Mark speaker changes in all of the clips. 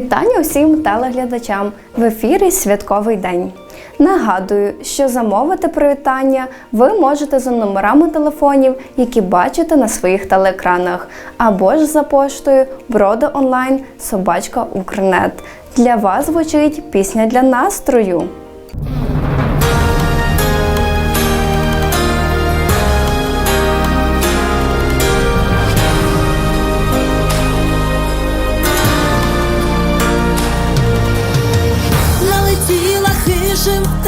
Speaker 1: Вітання усім телеглядачам в ефірі Святковий день. Нагадую, що замовити привітання ви можете за номерами телефонів, які бачите на своїх телеекранах, або ж за поштою Брода онлайн собачка Укрнет. Для вас звучить пісня для настрою.
Speaker 2: Хижим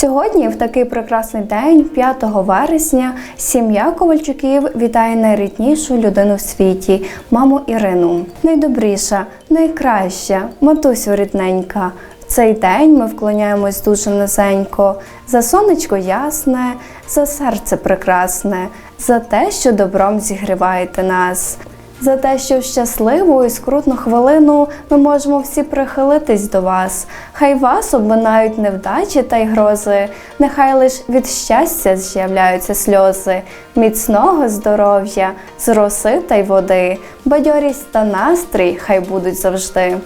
Speaker 1: Сьогодні, в такий прекрасний день, 5 вересня, сім'я Ковальчуків вітає найріднішу людину в світі маму Ірину. Найдобріша, найкраща, матусю рідненька. В цей день ми вклоняємось дуже низенько за сонечко ясне, за серце прекрасне, за те, що добром зігріваєте нас. За те, що в щасливу і скрутну хвилину ми можемо всі прихилитись до вас. Хай вас обминають невдачі та й грози, нехай лиш від щастя з'являються сльози, міцного здоров'я, з роси та й води, бадьорість та настрій хай будуть завжди.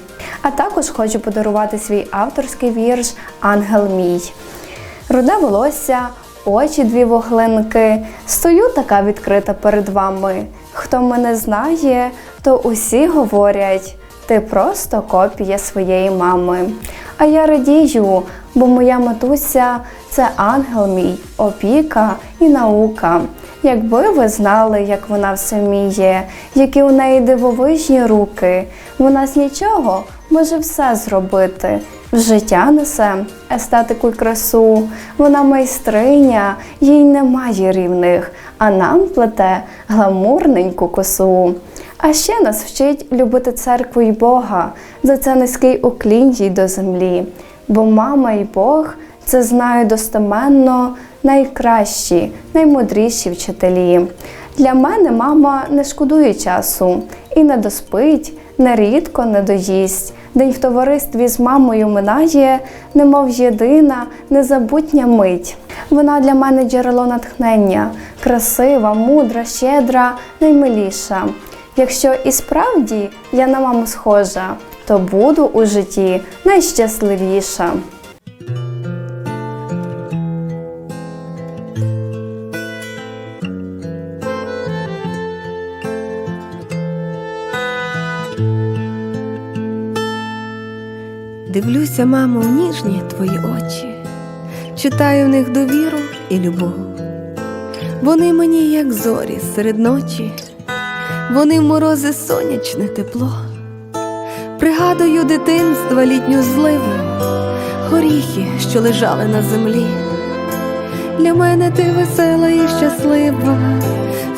Speaker 1: А також хочу подарувати свій авторський вірш Ангел мій. Руде волосся, очі дві вуглинки. Стою така відкрита перед вами. Хто мене знає, то усі говорять, ти просто копія своєї мами. А я радію, бо моя матуся це ангел мій, опіка і наука. Якби ви знали, як вона все вміє, які у неї дивовижні руки, вона з нічого може все зробити. Життя несе естетику й красу. Вона майстриня, їй немає рівних, а нам плете гламурненьку косу. А ще нас вчить любити церкву й Бога, за це низький уклін їй до землі. Бо мама й Бог це знаю достеменно найкращі, наймудріші вчителі. Для мене мама не шкодує часу і не доспить, нерідко не доїсть. День в товаристві з мамою минає, немов єдина, незабутня мить. Вона для мене джерело натхнення, красива, мудра, щедра, наймиліша. Якщо і справді я на маму схожа, то буду у житті найщасливіша.
Speaker 3: Дивлюся, мамо, ніжні твої очі, читаю в них довіру і любов. Вони мені, як зорі серед ночі, вони в морози сонячне тепло. Пригадую дитинства літню зливу, горіхи, що лежали на землі. Для мене ти весела і щаслива,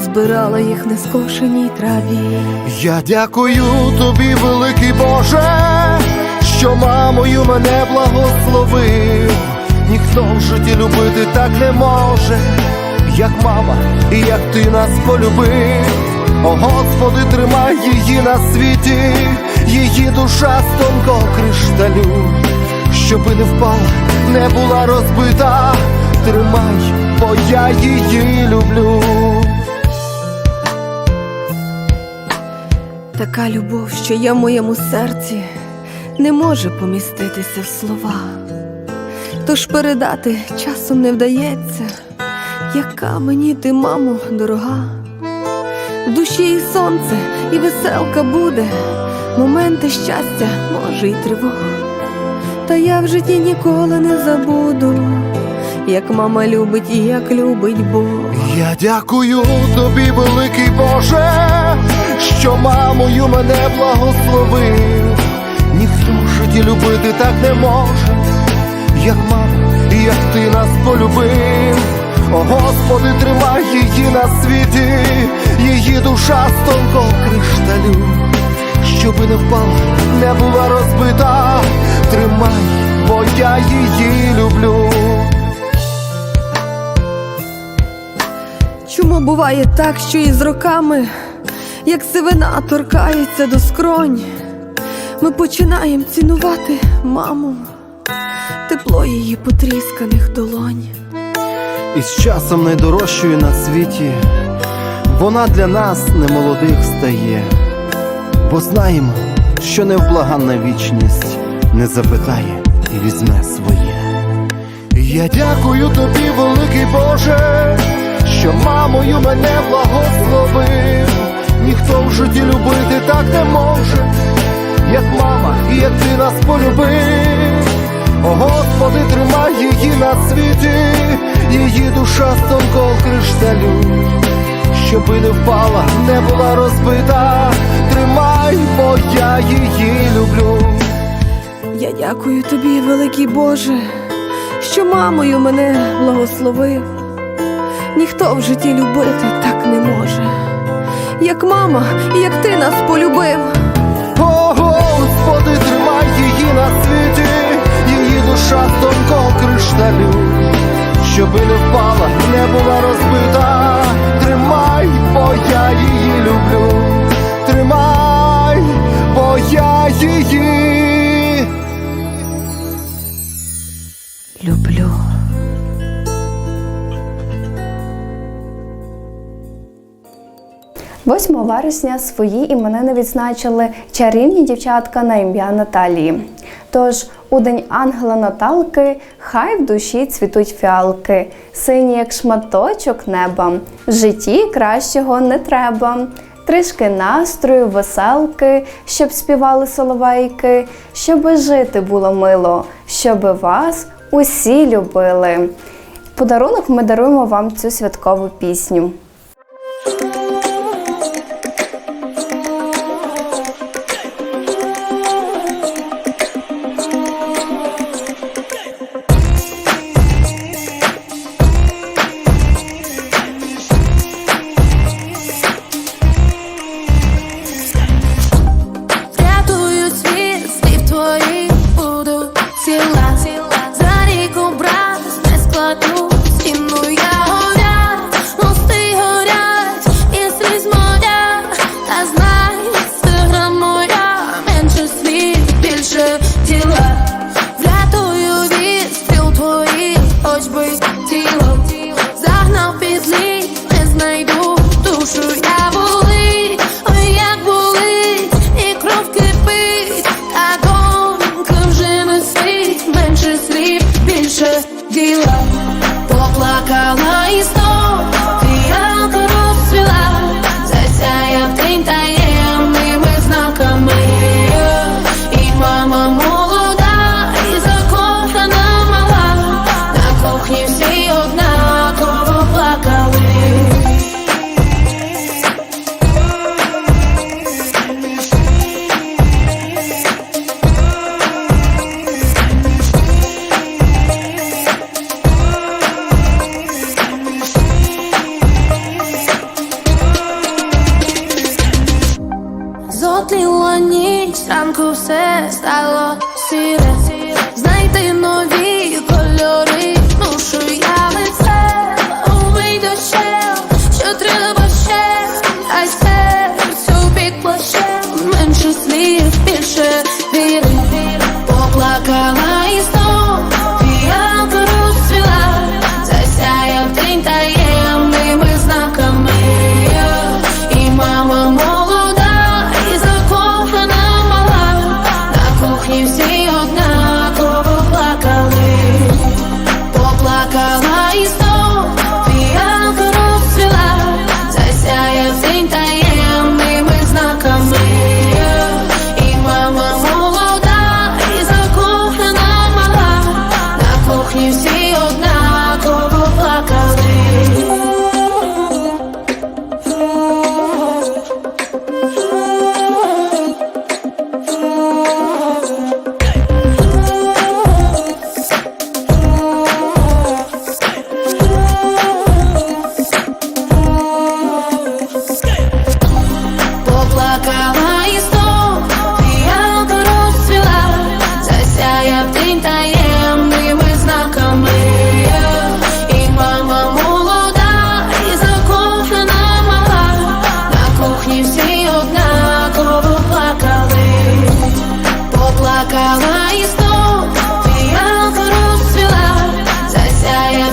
Speaker 3: збирала їх на скошеній траві.
Speaker 4: Я дякую тобі, великий Боже, що мамою мене благословив. Ніхто в житті любити так не може, як мама, і як ти нас полюбив. О Господи, тримай її на світі, її душа з тонкого кришталю, щоби не впала, не була розбита. Тримай, бо я її люблю.
Speaker 3: Така любов, що є в моєму серці, не може поміститися в слова. Тож передати часом не вдається, яка мені ти, мамо, дорога. В душі і сонце, і веселка буде, моменти щастя, може, й тривога. Та я в житті ніколи не забуду, як мама любить і як любить Бог.
Speaker 4: Я дякую тобі, великий Боже, що мамою мене благословив. Житті любити так не може, як мама, як ти нас полюбив. О Господи, тримай її на світі, її душа з тонкого кришталю, щоби не впала, не була розбита. Тримай, бо я її люблю.
Speaker 3: Чому буває так, що із роками, як сивина торкається до скронь, ми починаємо цінувати маму, тепло її потрісканих долонь.
Speaker 4: І з часом найдорожчою на світі вона для нас немолодих стає, бо знаємо, що невблаганна вічність не запитає і візьме своє. Я дякую тобі, великий Боже, що мамою мене благословив. Ніхто в житті любити так не може, як мама, і як ти нас полюбив. Господи, тримай її на світі, її душа тонкого кришталю, щоби не впала, не була розбита. Тримай, бо я її люблю.
Speaker 3: Я дякую тобі, великий Боже, що мамою мене благословив. Ніхто в житті любити так не може, як мама, як ти нас полюбив.
Speaker 4: На світі, її душа з тонкого кришталю, щоби не впала, не була розбита.
Speaker 5: 8 вересня свої іменини відзначили чарівні дівчатка на ім'я Наталії. Тож у день ангела Наталки хай в душі цвітуть фіалки, сині як шматочок неба. В житті кращого не треба. Трішки настрою, веселки, щоб співали соловейки, щоби жити було мило, щоби вас усі любили. Подарунок ми даруємо вам цю святкову пісню.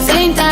Speaker 6: sentar.